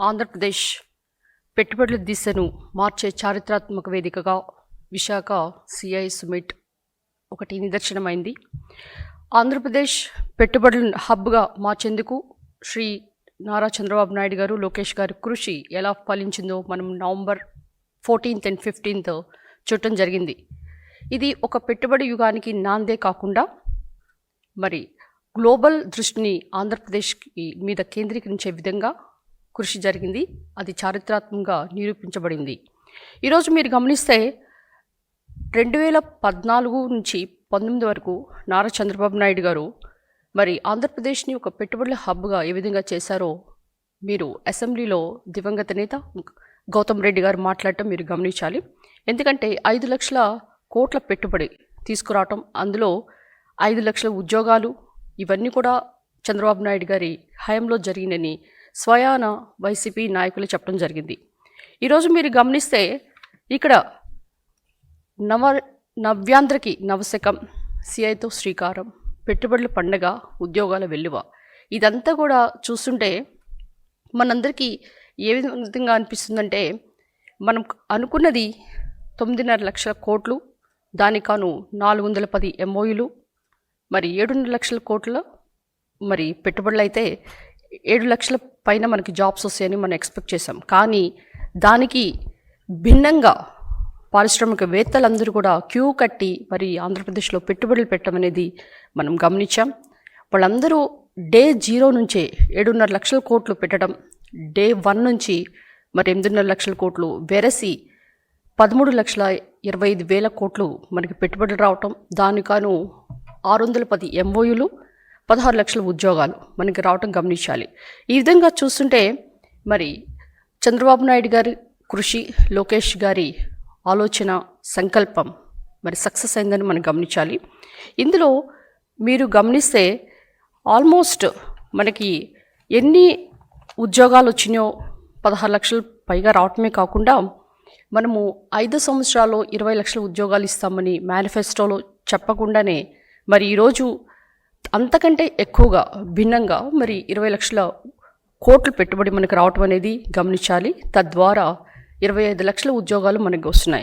ఆంధ్రప్రదేశ్ పెట్టుబడుల దిశను మార్చే చారిత్రాత్మక వేదికగా విశాఖ సిఐ సుమిట్ ఒకటి నిదర్శనమైంది. ఆంధ్రప్రదేశ్ పెట్టుబడుల హబ్గా మార్చేందుకు శ్రీ నారా చంద్రబాబు నాయుడు గారు లోకేష్ గారి కృషి ఎలా ఫలించిందో మనం నవంబర్ ఫోర్టీన్త్ అండ్ ఫిఫ్టీన్త్ చూడటం జరిగింది. ఇది ఒక పెట్టుబడి యుగానికి నాందే కాకుండా మరి గ్లోబల్ దృష్టిని ఆంధ్రప్రదేశ్కి మీద కేంద్రీకరించే విధంగా కృషి జరిగింది. అది చారిత్రాత్మకంగా నిరూపించబడింది. ఈరోజు మీరు గమనిస్తే రెండు వేల పద్నాలుగు నుంచి పంతొమ్మిది వరకు నారా చంద్రబాబు నాయుడు గారు మరి ఆంధ్రప్రదేశ్ని ఒక పెట్టుబడుల హబ్గా ఏ విధంగా చేశారో మీరు అసెంబ్లీలో దివంగత నేత గౌతమ్ రెడ్డి గారు మాట్లాడటం మీరు గమనించాలి. ఎందుకంటే ఐదు లక్షల కోట్ల పెట్టుబడి తీసుకురావటం అందులో ఐదు లక్షల ఉద్యోగాలు ఇవన్నీ కూడా చంద్రబాబు నాయుడు గారి హయాంలో జరిగినని స్వయాన వైసీపీ నాయకులు చెప్పడం జరిగింది. ఈరోజు మీరు గమనిస్తే ఇక్కడ నవ నవ్యాంధ్రకి నవశకం సిఐతో శ్రీకారం పెట్టుబడుల పండగ ఉద్యోగాల వెల్లువ ఇదంతా కూడా చూస్తుంటే మనందరికీ ఏ విధంగా అనిపిస్తుందంటే మనం అనుకున్నది తొమ్మిదిన్నర లక్షల కోట్లు దానికాను నాలుగు వందల పది ఎంఓయులు మరి ఏడున్నర లక్షల కోట్ల మరి పెట్టుబడులు అయితే ఏడు లక్షల పైన మనకి జాబ్స్ వస్తాయని మనం ఎక్స్పెక్ట్ చేసాం కానీ దానికి భిన్నంగా పారిశ్రామికవేత్తలందరూ కూడా క్యూ కట్టి మరి ఆంధ్రప్రదేశ్లో పెట్టుబడులు పెట్టమనేది మనం గమనించాం. వాళ్ళందరూ డే జీరో నుంచే ఏడున్నర లక్షల కోట్లు పెట్టడం డే వన్ నుంచి మరి ఎనిమిదిన్నర లక్షల కోట్లు వెరసి పదమూడు లక్షల ఇరవై ఐదు వేల కోట్లు మనకి పెట్టుబడులు రావటం దానికాను ఆరు వందల పది ఎంఓయులు పదహారు లక్షల ఉద్యోగాలు మనకి రావటం గమనించాలి. ఈ విధంగా చూస్తుంటే మరి చంద్రబాబు నాయుడు గారి కృషి లోకేష్ గారి ఆలోచన సంకల్పం మరి సక్సెస్ అయిందని మనం గమనించాలి. ఇందులో మీరు గమనిస్తే ఆల్మోస్ట్ మనకి ఎన్ని ఉద్యోగాలు వచ్చినాయో పదహారు లక్షలు పైగా రావటమే కాకుండా మనము ఐదు సంవత్సరాల్లో ఇరవై లక్షల ఉద్యోగాలు ఇస్తామని మేనిఫెస్టోలో చెప్పకుండానే మరి ఈరోజు అంతకంటే ఎక్కువగా భిన్నంగా మరి ఇరవై లక్షల కోట్లు పెట్టుబడి మనకు రావటం అనేది గమనించాలి. తద్వారా ఇరవై ఐదు లక్షల ఉద్యోగాలు మనకు వస్తున్నాయి.